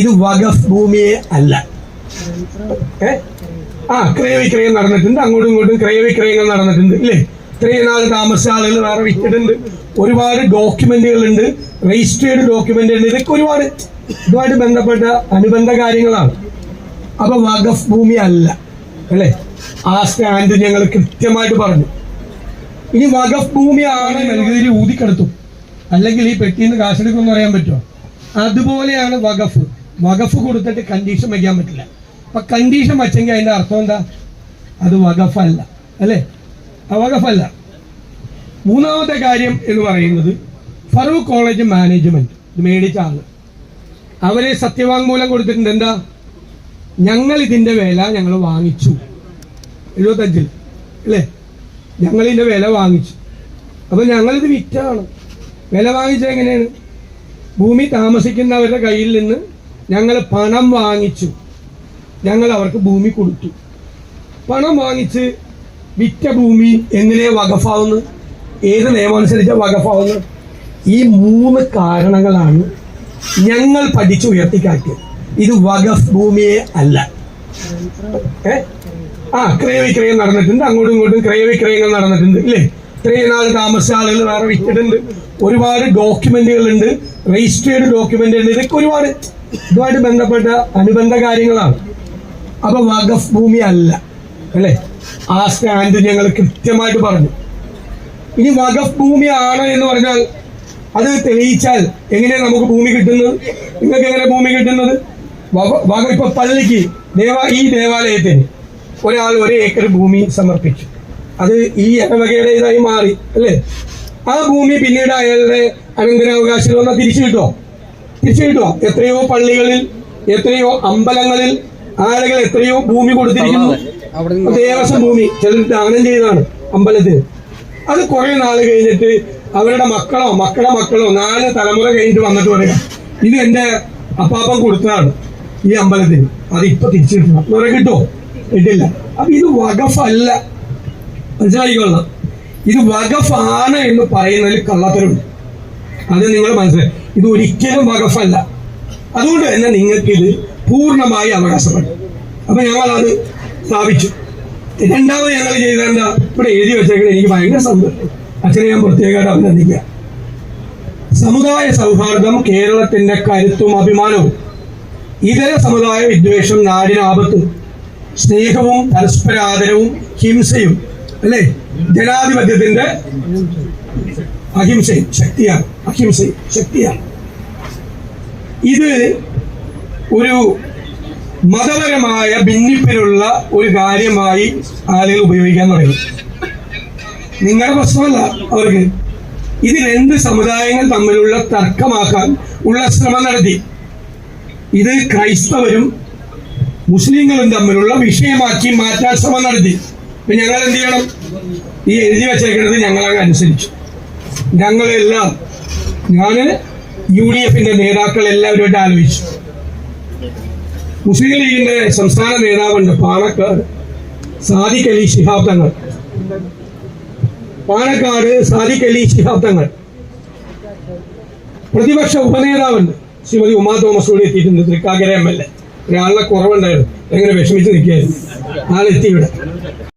ഇത് വഖഫ് ഭൂമിയെ അല്ല ആ ക്രയവിക്രയം നടന്നിട്ടുണ്ട്. അങ്ങോട്ടും ഇങ്ങോട്ടും ക്രയവിക്രയങ്ങൾ നടന്നിട്ടുണ്ട് ഇല്ലേ? ഇത്രയും നാൾ താമസിച്ച ആളുകൾ വേറെ വിറ്റിട്ടുണ്ട്. ഒരുപാട് ഡോക്യുമെന്റുകൾ ഉണ്ട് രജിസ്റ്റേർഡ് ഡോക്യുമെന്റ് ഉണ്ട് ഇതൊക്കെ ഒരുപാട് ഇതുമായിട്ട് ബന്ധപ്പെട്ട അനുബന്ധ കാര്യങ്ങളാണ്. അപ്പൊ വഖഫ് ഭൂമി അല്ല അല്ലേ? ആ സ്റ്റാൻഡ് ഞങ്ങൾ കൃത്യമായിട്ട് പറഞ്ഞു. ഇനി വഖഫ് ഭൂമിയാണ് നൽകുതിരി ഊതിക്കെടുത്തു. അല്ലെങ്കിൽ ഈ പെട്ടിന്ന് കാശെടുക്കുമെന്ന് പറയാൻ പറ്റുമോ? അതുപോലെയാണ് വഖഫ് വഖഫ് കൊടുത്തിട്ട് കണ്ടീഷൻ വയ്ക്കാൻ പറ്റില്ല. അപ്പൊ കണ്ടീഷൻ വച്ചെങ്കിൽ അതിന്റെ അർത്ഥം എന്താ? അത് വകഫല്ല അല്ലേ? ആ വഖഫല്ല. മൂന്നാമത്തെ കാര്യം എന്ന് പറയുന്നത് ഫറൂഖ് കോളേജ് മാനേജ്മെന്റ് ഇത് മേടിച്ച ആൾ അവരെ സത്യവാങ്മൂലം കൊടുത്തിട്ടുണ്ട് എന്താ? ഞങ്ങൾ ഇതിന്റെ വില ഞങ്ങൾ വാങ്ങിച്ചു. എഴുപത്തഞ്ചിൽ. അല്ലേ? ഞങ്ങൾ ഇതിന്റെ വില വാങ്ങിച്ചു. അപ്പൊ ഞങ്ങളിത് വിറ്റാണ്. വില വാങ്ങിച്ചത് എങ്ങനെയാണ്? ഭൂമി താമസിക്കുന്നവരുടെ കയ്യിൽ നിന്ന് ഞങ്ങൾ പണം വാങ്ങിച്ചു. ഞങ്ങൾ അവർക്ക് ഭൂമി കൊടുത്തു. പണം വാങ്ങിച്ച് വിറ്റ ഭൂമി എങ്ങനെ വകഫാവുന്നു? ഏത് നിയമം അനുസരിച്ച് വകഫാവുന്നു? ഈ മൂന്ന് കാരണങ്ങളാണ് ഞങ്ങൾ പഠിച്ചു ഉയർത്തിക്കാട്ടിയത്. ഇത് വകഫ് ഭൂമിയെ അല്ല. ഏ? ആ ക്രയവിക്രയം നടന്നിട്ടുണ്ട്. അങ്ങോട്ടും ഇങ്ങോട്ടും ക്രയവിക്രയങ്ങൾ നടന്നിട്ടുണ്ട് ഇല്ലേ? ഇത്രയും നാൾ താമസിച്ച ആളുകൾ വേറെ വിറ്റിട്ടുണ്ട്. ഒരുപാട് ഡോക്യുമെന്റുകൾ ഉണ്ട് രജിസ്റ്റേർഡ് ഡോക്യുമെന്റ് ഉണ്ട്. ഇതൊക്കെ ഒരുപാട് ഇതുമായിട്ട് ബന്ധപ്പെട്ട അനുബന്ധ കാര്യങ്ങളാണ്. അപ്പൊ വഖഫ് ഭൂമി അല്ല അല്ലേ? ആ സ്റ്റാൻഡ് ഞങ്ങൾ കൃത്യമായിട്ട് പറഞ്ഞു. ഇനി വഖഫ് ഭൂമിയാണ് എന്ന് പറഞ്ഞാൽ അത് തെളിയിച്ചാൽ എങ്ങനെയാണ് നമുക്ക് ഭൂമി കിട്ടുന്നത്? നിങ്ങൾക്ക് എങ്ങനെ ഭൂമി കിട്ടുന്നത്? വക- ഇപ്പൊ പള്ളിക്ക് ദേവ ഈ ദേവാലയത്തിന് ഒരാൾ ഒരു ഏക്കർ ഭൂമി സമർപ്പിച്ചു. അത് ഈ ഇടവകയുടേതായി മാറി അല്ലേ? ആ ഭൂമി പിന്നീട് അയാളുടെ അനന്തരാവകാശികൾ വന്നാൽ തിരിച്ചു കിട്ടുമോ? കിട്ടുമോ എത്രയോ പള്ളികളിൽ എത്രയോ അമ്പലങ്ങളിൽ ആളുകൾ എത്രയോ ഭൂമി കൊടുത്തിരിക്കുന്നു. ദേവസ്വം ഭൂമി ചിലർ ദാനം ചെയ്തതാണ് അമ്പലത്തിന് അത് കുറെ നാൾ കഴിഞ്ഞിട്ട് അവരുടെ മക്കളോ മക്കളുടെ മക്കളോ നാല് തലമുറ കഴിഞ്ഞിട്ട് വന്നിട്ട് പറയാം ഇത് എന്റെ അപ്പാപ്പൻ കൊടുത്തതാണ് ഈ അമ്പലത്തിന് അത് ഇപ്പൊ തിരിച്ചു കിട്ടണം കിട്ടോ കിട്ടില്ല. അപ്പൊ ഇത് വകഫല്ല മനസ്സിലായിക്കൊള്ളാം ഇത് വകഫാണ് എന്ന് പറയുന്നതിൽ കള്ളത്തരമുണ്ട്. അത് നിങ്ങൾ മനസ്സിലായി ഇത് ഒരിക്കലും വകഫല്ല. അതുകൊണ്ട് തന്നെ നിങ്ങൾക്ക് ഇത് പൂർണമായി അവകാശപ്പെട്ടു. അപ്പൊ ഞങ്ങൾ അത് സ്ഥാപിച്ചു. രണ്ടാമത് ഞങ്ങൾ ചെയ്തേണ്ട ഇവിടെ എഴുതി വെച്ചേക്കുന്നത് എനിക്ക് ഭയങ്കര സന്തോഷം അച്ഛനെ ഞാൻ പ്രത്യേകമായിട്ട് അഭിനന്ദിക്കുക. സമുദായ സൗഹാർദ്ദം കേരളത്തിന്റെ കരുത്തും അഭിമാനവും ഇതര സമുദായ വിദ്വേഷം നാടിന് ആപത്ത് സ്നേഹവും പരസ്പര ആദരവും ഹിംസയും അല്ലേ? ജനാധിപത്യത്തിന്റെ അഹിംസയും ശക്തിയാണ്. അഹിംസയും ശക്തിയാണ്. ഇത് ഒരു മതപരമായ ഭിന്നിപ്പിലുള്ള ഒരു കാര്യമായി ആളുകൾ ഉപയോഗിക്കാൻ തുടങ്ങി. നിങ്ങളുടെ പ്രശ്നമല്ല അവർക്ക്. ഇത് രണ്ട് സമുദായങ്ങൾ തമ്മിലുള്ള തർക്കമാക്കാൻ ഉള്ള ശ്രമം നടത്തി. ഇത് ക്രൈസ്തവരും മുസ്ലിങ്ങളും തമ്മിലുള്ള വിഷയമാക്കി മാറ്റാൻ ശ്രമം നടത്തി. അപ്പൊ ഞങ്ങൾ എന്ത് ചെയ്യണം? ഈ എഴുതി വച്ചേക്കുന്നത് ഞങ്ങളങ്ങ് അനുസരിച്ചു. ഞങ്ങളെല്ലാം ഞാൻ യു ഡി എഫിന്റെ നേതാക്കൾ എല്ലാവരുമായിട്ട് ആലോചിച്ചു. മുസ്ലിം ലീഗിന്റെ സംസ്ഥാന നേതാവുണ്ട് പാണക്കാട് സാദിഖ് അലി ശിഹാബ് തങ്ങൾ. പാണക്കാട് സാദിഖ് അലി ശിഹാബ് തങ്ങൾ. പ്രതിപക്ഷ ഉപനേതാവുണ്ട്. ശ്രീമതി ഉമാ തോമസ് കൂടി എത്തിയിട്ടുണ്ട് തൃക്കാക്കര എം എൽ എ. ഒരാളുടെ കുറവുണ്ടായിരുന്നു. എങ്ങനെ വിഷമിച്ച് നിൽക്കുകയായിരുന്നു. ആളെത്തി ഇവിടെ.